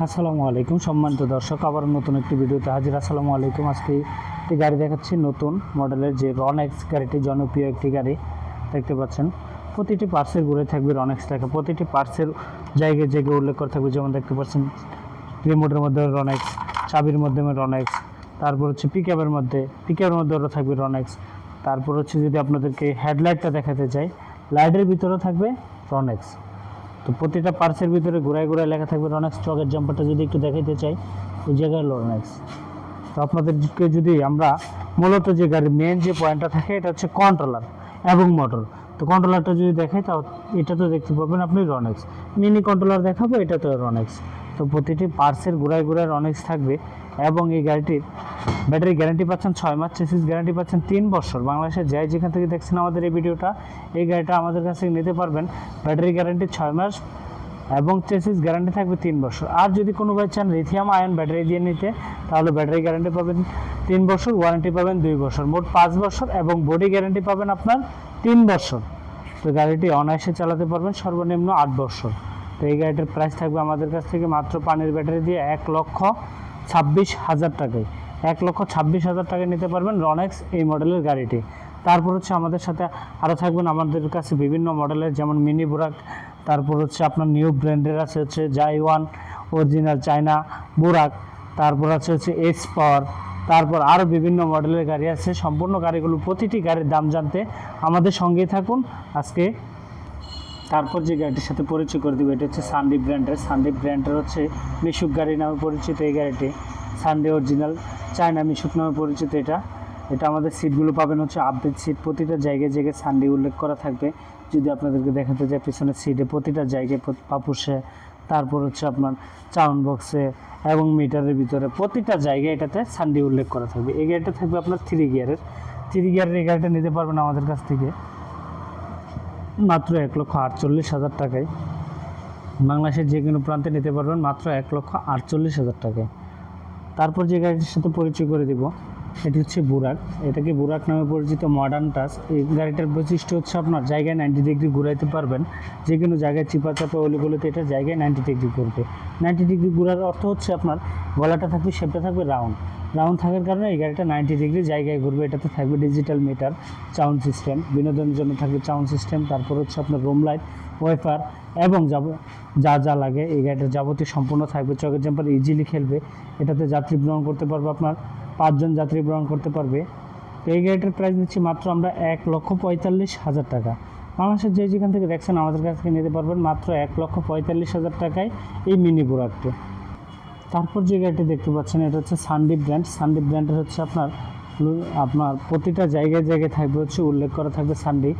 আসসালামু আলাইকুম সম্মানিত দর্শক আবার নতুন একটি ভিডিওতে হাজির। আসসালামু আলাইকুম। আজকে একটি গাড়ি দেখাচ্ছি, নতুন মডেলের যে রনেক্স গাড়িটি, জনপ্রিয় একটি গাড়ি। দেখতে পাচ্ছেন, প্রতিটি পার্সের ঘুরে থাকবে রনেক্স লেখা প্রতিটি পার্সের জায়গায় জায়গায় উল্লেখ করে থাকবে, যেমন দেখতে পাচ্ছেন রিমোটের মধ্যে রনেক্স চাবির মাধ্যমে রনেক্স তারপর হচ্ছে পিকআপের মধ্যে পিকআপের মধ্যে ওরা থাকবে রনেক্স তারপর হচ্ছে যদি আপনাদেরকে হেডলাইটটা দেখাতে চাই লাইটের ভিতরেও থাকবে রনেক্স তো প্রতিটা পার্সের ভিতরে ঘোরায় ঘোরায় লেখা থাকবে রনেক্স চকের জাম্পারটা যদি একটু দেখাইতে চাই, ওই জায়গায় রনেক্স তো আপনাদেরকে যদি আমরা মূলত যে গাড়ির মেন যে পয়েন্টটা থাকে, এটা হচ্ছে কন্ট্রোলার এবং মোটর তো কন্ট্রোলারটা যদি দেখাই, তাও এটা তো দেখতে পাবেন আপনি রনেক্স মিনি কন্ট্রোলার দেখাবো, এটা তো রনেক্স তো প্রতিটি পার্সের ঘোরায় ঘোরায় রনেক্স থাকবে। এবং এই গাড়িটির ব্যাটারি গ্যারান্টি পাচ্ছেন ছয় মাস চেসিস গ্যারান্টি পাচ্ছেন তিন বছর। বাংলাদেশের যাই যেখান থেকে দেখছেন আমাদের এই ভিডিওটা, এই গাড়িটা আমাদের কাছ নিতে পারবেন। ব্যাটারি গ্যারান্টি ছয় মাস এবং চেসিস গ্যারান্টি থাকবে তিন বছর। আর যদি কোনো ভাই চান লিথিয়াম আয়ন ব্যাটারি দিয়ে নিতে, তাহলে ব্যাটারি গ্যারান্টি পাবেন তিন বছর ওয়ারেন্টি পাবেন দুই বছর। মোট পাঁচ বছর এবং বডি গ্যারান্টি পাবেন আপনার তিন বছর। তো গাড়িটি অনায়াসে চালাতে পারবেন, সর্বনিম্ন আট বছর। তো এই গাড়িটার প্রাইস থাকবে আমাদের কাছ থেকে মাত্র পানির ব্যাটারি দিয়ে এক লক্ষ ছাব্বিশ হাজার টাকায়। এক লক্ষ ছাব্বিশ হাজার টাকায় নিতে পারবেন রনেক্স এই মডেলের গাড়িটি। তারপর হচ্ছে আমাদের সাথে আরও থাকবেন আমাদের কাছে বিভিন্ন মডেলের যেমন মিনি বুরাক তারপর হচ্ছে আপনার নিউ ব্র্যান্ডের আছে হচ্ছে জাই ওয়ান অরিজিনাল চায়না বুরাক তারপর আছে হচ্ছে এক্স পাওয়ার তারপর আরও বিভিন্ন মডেলের গাড়ি আছে। সম্পূর্ণ গাড়িগুলো প্রতিটি গাড়ির দাম জানতে আমাদের সঙ্গেই থাকুন। আজকে তারপর যে গাড়িটির সাথে পরিচয় করে দেবো, এটা হচ্ছে সানডি ব্র্যান্ডের সানডি ব্র্যান্ডের হচ্ছে মিশুক গাড়ি নামে পরিচিত এই গাড়িটি। সানডে অরিজিনাল চায়না মিশুক নামে পরিচিত এটা। এটা আমাদের সিটগুলো পাবেন হচ্ছে আপডেট সিট প্রতিটা জায়গায় জায়গায় সানডে উল্লেখ করা থাকবে। যদি আপনাদেরকে দেখাতে যায় পিছনের সিটে প্রতিটা জায়গায় পাপুসে, তারপর হচ্ছে আপনার চাউন বক্সে এবং মিটারের ভিতরে প্রতিটা জায়গায় এটাতে সানডি উল্লেখ করা থাকবে। এই গাড়িটা থাকবে আপনার থ্রি গিয়ারের থ্রি গিয়ারের এই গাড়িটা নিতে পারবেন আমাদের কাছ থেকে। মাত্র এক লক্ষ আটচল্লিশ হাজার টাকায়। বাংলাদেশের যে কোনো প্রান্তে নিতে পারবেন মাত্র এক লক্ষ আটচল্লিশ হাজার টাকায়। তারপর যে গাড়িটির সাথে পরিচয় করে দিব, এটি হচ্ছে বুরাক। এটাকে বুরাক নামে পরিচিত মডার্ন টাচ এই গাড়িটার বৈশিষ্ট্য হচ্ছে আপনার জায়গায় নাইনটি ডিগ্রি ঘুরাইতে পারবেন। যে কোনো জায়গায় চিপা চাপা অলিগুলোতে এটা জায়গায় নাইনটি ডিগ্রি করবে নাইনটি ডিগ্রি ঘুরার অর্থ হচ্ছে আপনার গলাটা থাকবে শেপটা থাকবে রাউন্ড রাউন্ড থাকার কারণে এই গাড়িটা নাইনটি ডিগ্রি জায়গায় ঘুরবে। এটাতে থাকবে ডিজিটাল মিটার সাউন্ড সিস্টেম বিনোদনের জন্য থাকবে সাউন্ড সিস্টেম তারপর হচ্ছে আপনার রুম লাইট ওয়েফার এবং যাব যা যা লাগে এই গাড়িটার যাবতীয় সম্পূর্ণ থাকবে। চকের জাম্পার ইজিলি খেলবে। এটাতে যাত্রী গ্রহণ করতে পারবে আপনার পাঁচজন যাত্রী গ্রহণ করতে পারবে। এই গাড়িটার প্রাইস নিচ্ছি মাত্র আমরা এক লক্ষ পঁয়তাল্লিশ হাজার টাকা। বাংলাদেশের যে যেখান থেকে দেখছেন আমাদের কাছ থেকে নিতে পারবেন মাত্র এক লক্ষ পঁয়তাল্লিশ হাজার টাকায় এই মিনি বুরাকটি তারপর যে গাড়িটি দেখতে পাচ্ছেন, এটা হচ্ছে সানডিপ ব্র্যান্ড সানডিপ ব্র্যান্ডের হচ্ছে আপনার আপনার প্রতিটা জায়গায় জায়গায় থাকবে হচ্ছে, উল্লেখ করা থাকবে সানডি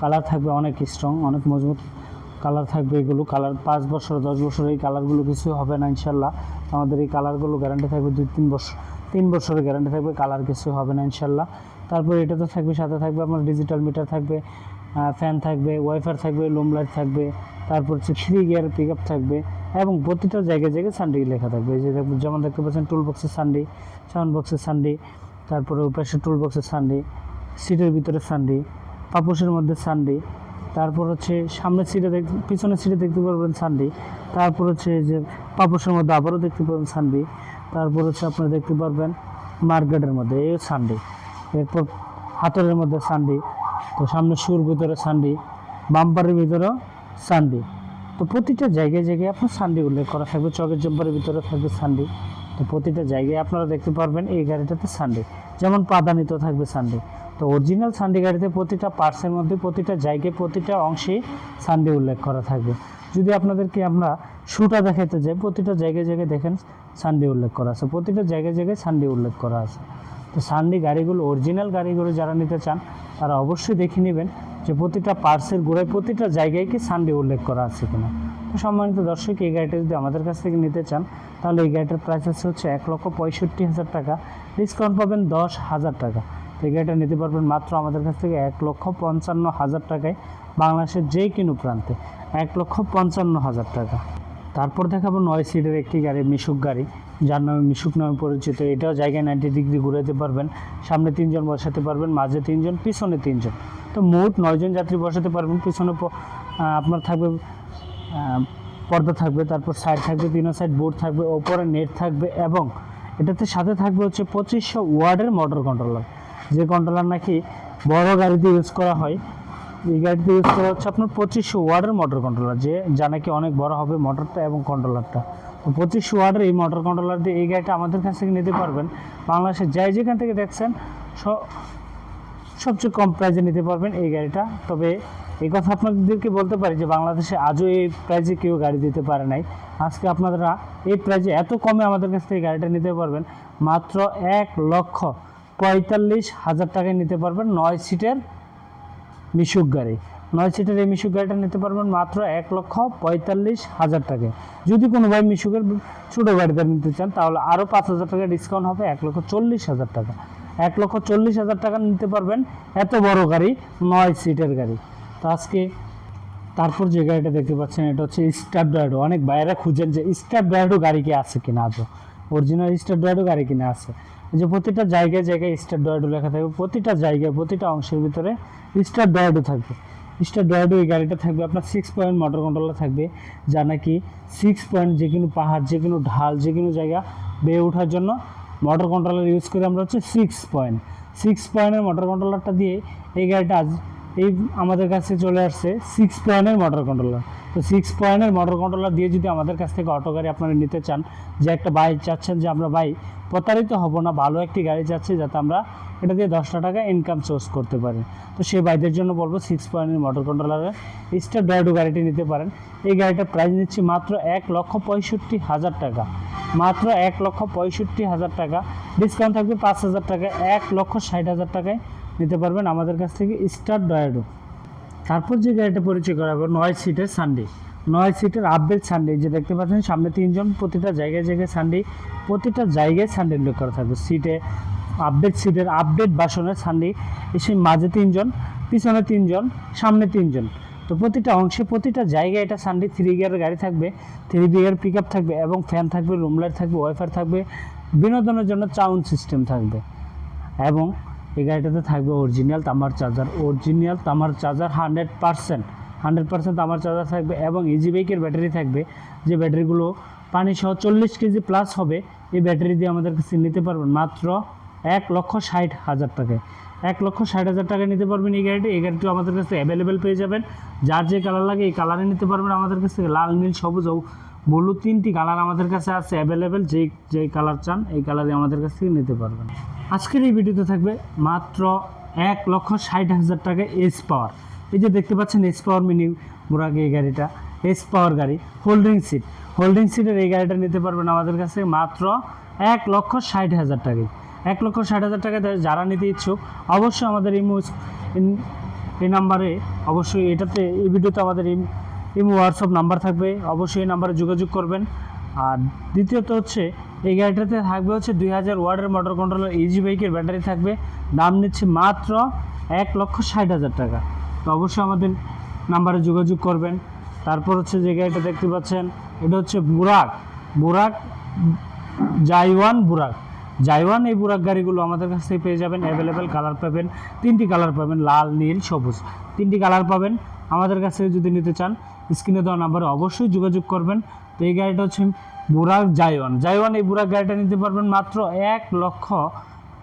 কালার থাকবে অনেক স্ট্রং অনেক মজবুত কালার থাকবে এগুলো। কালার পাঁচ বছর, দশ বছর এই কালারগুলো কিছু হবে না ইনশাল্লাহ আমাদের এই কালারগুলো গ্যারান্টি থাকবে দুই, তিন বছর, তিন বছরের গ্যারান্টি থাকবে কালার কিছু হবে না ইনশাল্লাহ তারপর এটা তো থাকবে, সাথে থাকবে আপনার ডিজিটাল মিটার থাকবে ফ্যান থাকবে ওয়াইফার থাকবে লুম লাইট থাকবে, তারপর হচ্ছে থ্রি গিয়ার পিক থাকবে। এবং প্রতিটা জায়গায় জায়গায় সানডি লেখা থাকবে। এই যে যেমন দেখতে পাচ্ছেন টুল বক্সের সানডি সাউন্ড বক্সের সানডি তারপরে ওই পাশে টুল বক্সের সানডি সিটের ভিতরে সানডি পাপোশের মধ্যে সানডি তারপর হচ্ছে সামনের সিটে দেখ, পিছনের সিটে দেখতে পারবেন সানডি তারপর হচ্ছে যে পাপোশের মধ্যে আবারও দেখতে পাবেন সানডি তারপর হচ্ছে আপনারা দেখতে পারবেন মার্কেটের মধ্যে, এই সানডি এরপর হাতলের মধ্যে সানডি তো সামনে সুর ভিতরে সানডি বাম্পারের ভিতরেও সানডি তো প্রতিটা জায়গায় জায়গায় আপনার সানডি উল্লেখ করা থাকবে। চকের জম্পারের ভিতরে থাকবে সানডি তো প্রতিটা জায়গায় আপনারা দেখতে পারবেন এই গাড়িটাতে সানডে যেমন পাদানিতে থাকবে সানডে তো অরিজিনাল সানডে গাড়িতে প্রতিটা পার্টসের মধ্যে, প্রতিটা জায়গায়, প্রতিটা অংশে সানডে উল্লেখ করা থাকবে। যদি আপনাদেরকে আমরা শুটা দেখাতে যাই, প্রতিটা জায়গায় জায়গায় দেখেন সানডে উল্লেখ করা আছে। প্রতিটা জায়গায় জায়গায় সানডে উল্লেখ করা আছে। তো সানডে গাড়িগুলো অরিজিনাল গাড়িগুলো যারা নিতে চান, তারা অবশ্যই দেখে নেবেন যে প্রতিটা পার্সের গোড়ায় প্রতিটা জায়গায় কি সানডে উল্লেখ করা আছে কিনা। তো সম্মানিত দর্শক, এই গাড়িটা যদি আমাদের কাছ থেকে নিতে চান, তাহলে এই গাড়িটার প্রাইস আছে হচ্ছে এক লক্ষ পঁয়ষট্টি হাজার টাকা। ডিসকাউন্ট পাবেন দশ হাজার টাকা। তো এই গাড়িটা নিতে পারবেন মাত্র আমাদের কাছ থেকে এক লক্ষ পঞ্চান্ন হাজার টাকায় বাংলাদেশের যে কোনো প্রান্তে। এক লক্ষ পঞ্চান্ন হাজার টাকা। তারপর দেখাবো নয় সিটের একটি গাড়ি, মিশুক গাড়ি। যার নামে মিশুক নামে পরিচিত। এটাও জায়গায় নাইনটি ডিগ্রি ঘুরাতে পারবেন। সামনে তিনজন বসাতে পারবেন, মাঝে তিনজন, পিছনে তিনজন। তো মোট নয়জন যাত্রী বসাতে পারবেন। পিছনে আপনার থাকবে পর্দা থাকবে, তারপর সাইড থাকবে তিনও সাইড বোর্ড থাকবে, ওপরে নেট থাকবে এবং এটাতে সাথে থাকবে হচ্ছে পঁচিশশো ওয়ার্ডের মোটর কন্ট্রোলার যে কন্ট্রোলার নাকি বড় গাড়িতে ইউজ করা হয় এই গাড়িতে ইউজ করা হচ্ছে আপনার পঁচিশশো ওয়ার্ডের মোটর কন্ট্রোলার যে যা নাকি অনেক বড় হবে মোটরটা এবং কন্ট্রোলারটা তো পঁচিশশো ওয়ার্ডের এই মোটর কন্ট্রোলার দিয়ে এই গাড়িটা আমাদের কাছ থেকে নিতে পারবেন। বাংলাদেশের যাই যেখান থেকে দেখছেন সবচেয়ে কম প্রাইজে নিতে পারবেন এই গাড়িটা। তবে এই কথা আপনাদেরকে বলতে পারি যে বাংলাদেশে আজও এই প্রাইজে কেউ গাড়ি দিতে পারে নাই। আজকে আপনারা এই প্রাইজে এত কমে আমাদের কাছ থেকে গাড়িটা নিতে পারবেন, মাত্র এক লক্ষ পঁয়তাল্লিশ হাজার টাকায় নিতে পারবেন নয় সিটের মিশুক গাড়ি। নয় সিটের এই মিশুক গাড়িটা নিতে পারবেন মাত্র এক লক্ষ পঁয়তাল্লিশ হাজার টাকায় যদি কোনো ভাই মিশুকের ছোটো গাড়িটা নিতে চান, তাহলে আরও পাঁচ হাজার টাকা ডিসকাউন্ট হবে এক লক্ষ চল্লিশ হাজার টাকা। এক লক্ষ চল্লিশ হাজার টাকা নিতে পারবেন এত বড় গাড়ি, নয় সিটের গাড়ি। তো আজকে তারপর যে গাড়িটা দেখতে পাচ্ছেন, এটা হচ্ছে স্টার ড্রাইডো অনেক বাইরে খুঁজেন যে স্টার ড্রাইডো গাড়ি কি আছে কিনা আজও। অরিজিনাল স্টার ড্রাইডো গাড়ি কিনে আছে। যে প্রতিটা জায়গায় জায়গায় স্টার ড্রাইডো লেখা থাকবে প্রতিটা জায়গায়, প্রতিটা অংশের ভিতরে স্টার ড্রাইডো থাকবে। স্টার ড্রাইডো এই গাড়িটা থাকবে, আপনার সিক্স পয়েন্ট মোটর কন্ট্রোলার থাকবে, যা নাকি সিক্স পয়েন্ট যে কোনো পাহাড় যে কোনো ঢাল যে কোনো জায়গা বেয়ে ওঠার জন্য মোটর কন্ট্রোলার ইউজ করে আমরা হচ্ছে সিক্স পয়েন্ট সিক্স পয়েন্টের মোটর কন্ট্রোলারটা দিয়ে এই গাড়িটা আজ এই আমাদের কাছে চলে আসছে সিক্স পয়েন্টের মোটর কন্ট্রোলার তো সিক্স পয়েন্টের মোটর কন্ট্রোলার দিয়ে যদি আমাদের কাছ থেকে অটো গাড়ি আপনারা নিতে চান, যে একটা বাইক চাচ্ছেন যে আমরা বাইক প্রতারিত হব না, ভালো একটি গাড়ি চাচ্ছি যাতে আমরা এটা দিয়ে দশটা টাকা ইনকাম সোর্স করতে পারি। তো সেই বাইদের জন্য বলব সিক্স পয়েন্টের মোটর কন্ট্রোলারের স্টার ড্রাইডো গাড়িটি নিতে পারেন। এই গাড়িটার প্রাইস নিচ্ছি মাত্র এক লক্ষ পঁয়ষট্টি হাজার টাকা। মাত্র এক লক্ষ পঁয়ষট্টি হাজার টাকা। ডিসকাউন্ট থাকবে পাঁচ হাজার টাকা এক লক্ষ ষাট হাজার টাকায় নিতে পারবেন আমাদের কাছ থেকে স্টার ডয়াডো। তারপর যে গাড়িটা পরিচয় করাবো, নয় সিটের সানডে নয় সিটের আপডেট সানডে যে দেখতে পাচ্ছেন, সামনে তিনজন, প্রতিটা জায়গায় জায়গায় সানডে প্রতিটা জায়গায় সানডে উল্লেখ করা থাকবে। সিটে আপডেট সিটের আপডেট বাসনের সানডে এসে মাঝে তিনজন, পিছনে তিনজন, সামনে তিনজন। তো প্রতিটা অংশে, প্রতিটা জায়গায় এটা সানডে থ্রি গিয়ারের গাড়ি থাকবে থ্রি গিয়ার পিক থাকবে এবং ফ্যান থাকবে রুম লাইট থাকবে ওয়াইফাই থাকবে, বিনোদনের জন্য সাউন্ড সিস্টেম থাকবে। এবং এই গাড়িটাতে থাকবে অরিজিনাল তামার চার্জার অরিজিনাল তামার charger hundred percent hundred percent তামার চার্জার থাকবে এবং ইজি বাইকের ব্যাটারি থাকবে। যে ব্যাটারিগুলো পানি সহ চল্লিশ কেজি প্লাস হবে, এই ব্যাটারি দিয়ে আমাদের কাছে নিতে পারবেন মাত্র এক লক্ষ ষাট হাজার টাকায়। এক লক্ষ ষাট হাজার টাকায় নিতে পারবেন এই গাড়িটি। এই গাড়িটিও আমাদের কাছে অ্যাভেলেবেল পেয়ে যাবেন। যার যে কালার লাগে এই কালারে নিতে পারবেন আমাদের কাছে। লাল, নীল, সবুজ ব্লু তিনটি কালার আমাদের কাছে আছে অ্যাভেলেবেল যেই যেই কালার চান, এই কালারে আমাদের কাছ থেকে নিতে পারবেন। আজকের এই ভিডিওতে থাকবে মাত্র এক লক্ষ ষাট হাজার টাকা এস পাওয়ার এই যে দেখতে পাচ্ছেন এস পাওয়ার মিনি বুরাক এই গাড়িটা। এস পাওয়ার গাড়ি হোল্ডিং সিট হোল্ডিং সিটের এই গাড়িটা নিতে পারবেন আমাদের কাছে মাত্র এক লক্ষ ষাট হাজার টাকায়। এক লক্ষ ষাট হাজার টাকা যারা নিতে ইচ্ছুক, অবশ্যই আমাদের এই মুস- এই নাম্বারে অবশ্যই এটাতে এই ভিডিওতে আমাদের এই এই হোয়াটসঅ্যাপ নাম্বার থাকবে, অবশ্যই এই নাম্বারে যোগাযোগ করবেন। আর দ্বিতীয়ত হচ্ছে, এই গাড়িটাতে থাকবে হচ্ছে দুই হাজার ওয়ার্ডের মোটর কন্ট্রোলার ইজি বাইকের ব্যাটারি থাকবে। দাম নিচ্ছে মাত্র এক লক্ষ ষাট হাজার টাকা। তো অবশ্যই আমাদের নাম্বারে যোগাযোগ করবেন। তারপর হচ্ছে যে গাড়িটা দেখতে পাচ্ছেন, এটা হচ্ছে বুরাক। বুরাক, জাইওয়ান বুরাক। জাইওয়ান এই বুরাক গাড়িগুলো আমাদের কাছ থেকে পেয়ে যাবেন অ্যাভেলেবেল কালার পাবেন, তিনটি কালার পাবেন, লাল, নীল, সবুজ। তিনটি কালার পাবেন। আমাদের কাছ থেকে যদি নিতে চান স্ক্রিনে দেওয়া নাম্বারে অবশ্যই যোগাযোগ করবেন। তো এই গাড়িটা হচ্ছে বুরাক জাইওয়ান। জাইওয়ান এই বুরাক গাড়িটা নিতে পারবেন মাত্র এক লক্ষ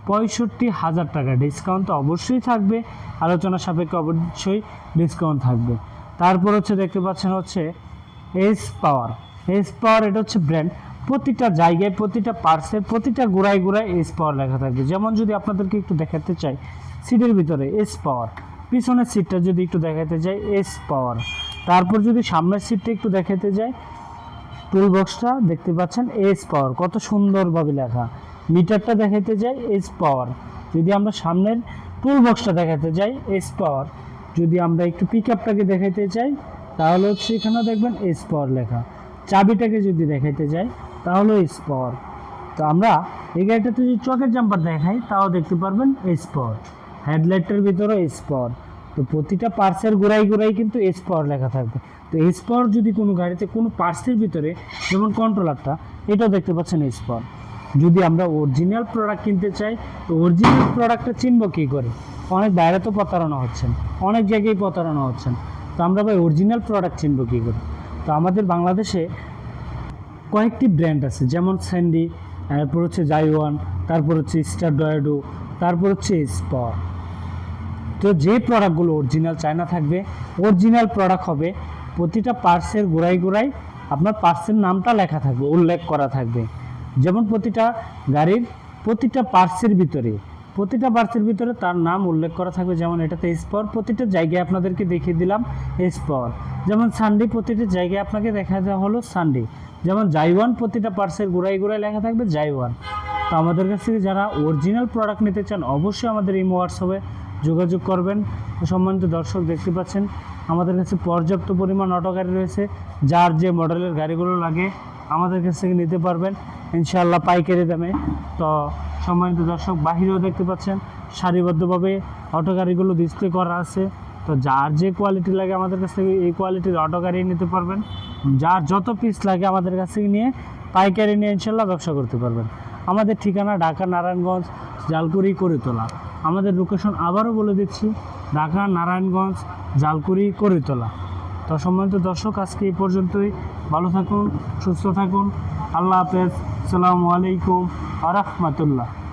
পঁয়ষট্টি হাজার টাকা। ডিসকাউন্ট তো অবশ্যই থাকবে। আলোচনা সাপেক্ষে অবশ্যই ডিসকাউন্ট থাকবে। তারপর হচ্ছে দেখতে পাচ্ছেন হচ্ছে এস পাওয়ার। এস পাওয়ার এটা হচ্ছে ব্র্যান্ড। প্রতিটা জায়গায়, প্রতিটা পার্সে প্রতিটা গোড়ায় গোড়ায় এস পাওয়ার লেখা থাকবে। যেমন যদি আপনাদেরকে একটু দেখাতে চাই, সিটের ভিতরে এস পাওয়ার। পিছনের সিটটা যদি একটু দেখাতে চাই, এস পাওয়ার। তারপর যদি সামনের সিটটা একটু দেখাতে যাই টুল বক্সটা দেখতে পাচ্ছেন এস পাওয়ার কত সুন্দরভাবে লেখা। মিটারটা দেখাতে যাই এস পাওয়ার যদি আমরা সামনের টুল বক্সটা দেখাতে যাই এস পাওয়ার যদি আমরা একটু পিক আপটাকে দেখাতে চাই তাহলে হচ্ছে এখানে দেখবেন এস পাওয়ার লেখা। চাবিটাকে যদি দেখাতে যাই, তাহলে এস পাওয়ার তো আমরা এই গাড়িটাতে যদি চকের জাম্পার দেখাই, তাও দেখতে পারবেন এস পাওয়ার হেডলাইটের ভিতরে এস পাওয়ার তো প্রতিটা পার্সের গোড়াই গোড়াই কিন্তু এস পাওয়ার লেখা থাকবে। তো এস পাওয়ার যদি কোনো গাড়িতে কোনো পার্সের ভিতরে যেমন কন্ট্রোলারটা এটাও দেখতে পাচ্ছেন এস পাওয়ার যদি আমরা অরিজিনাল প্রোডাক্ট কিনতে চাই, তো অরিজিনাল প্রোডাক্টটা চিনব কী করে? অনেক বাইরে তো প্রতারণা হচ্ছেন, অনেক জায়গায় প্রতারণা হচ্ছেন। তো আমরা ভাই অরিজিনাল প্রোডাক্ট চিনব কী করে? তো আমাদের বাংলাদেশে কয়েকটি ব্র্যান্ড আছে, যেমন স্যান্ডি তারপর হচ্ছে জাইওয়ান তারপর হচ্ছে স্টার ডয়েডো তারপর হচ্ছে স্পর তো যে প্রোডাক্টগুলো অরিজিনাল চায়না থাকবে অরিজিনাল প্রোডাক্ট হবে, প্রতিটা পার্সের গোড়ায় গোড়ায় আপনার পার্সের নামটা লেখা থাকবে, উল্লেখ করা থাকবে। যেমন প্রতিটা গাড়ির প্রতিটা পার্সের ভিতরে, প্রতিটা পার্সের ভিতরে তার নাম উল্লেখ করা থাকবে, যেমন এটাতে স্পর প্রতিটা জায়গায় আপনাদেরকে দেখিয়ে দিলাম স্পর যেমন সানডে প্রতিটা জায়গায় আপনাকে দেখা দেওয়া হলো সানডে যেমন জাইওয়ান প্রতিটা পার্সের গোড়ায় গোড়ায় লেখা থাকবে জাইওয়ান তো আমাদের কাছ থেকে যারা অরিজিনাল প্রোডাক্ট নিতে চান, অবশ্যই আমাদের এই হোয়াটসঅ্যাপে যোগাযোগ করবেন। সম্মানিত দর্শক দেখতে পাচ্ছেন, আমাদের কাছে পর্যাপ্ত পরিমাণ অটো গাড়ি রয়েছে। যার যে মডেলের গাড়িগুলো লাগে, আমাদের কাছ থেকে নিতে পারবেন। ইনশাআল্লাহ পাইকারি দামে। তো সম্মানিত দর্শক, বাহিরেও দেখতে পাচ্ছেন, সারিবদ্ধভাবে অটো গাড়িগুলো ডিসপ্লে করা আছে। তো যার যে কোয়ালিটি লাগে আমাদের কাছ থেকে, এই কোয়ালিটির অটো গাড়ি নিতে পারবেন। যার যত পিস লাগে আমাদের কাছ থেকে নিয়ে, পাইকারি নিয়ে ইনশাল্লাহ ব্যবসা করতে পারবেন। আমাদের ঠিকানা ঢাকা নারায়ণগঞ্জ, জালকুড়ি, করিতলা। আমাদের লোকেশন আবারও বলে দিচ্ছি, ঢাকা, নারায়ণগঞ্জ, জালকুড়ি, করিতলা। তো সম্মানিত দর্শক, আজকে এই পর্যন্তই। ভালো থাকুন, সুস্থ থাকুন। আল্লাহ হাফেজ। সালামু আলাইকুম আ রহমতুল্লাহ।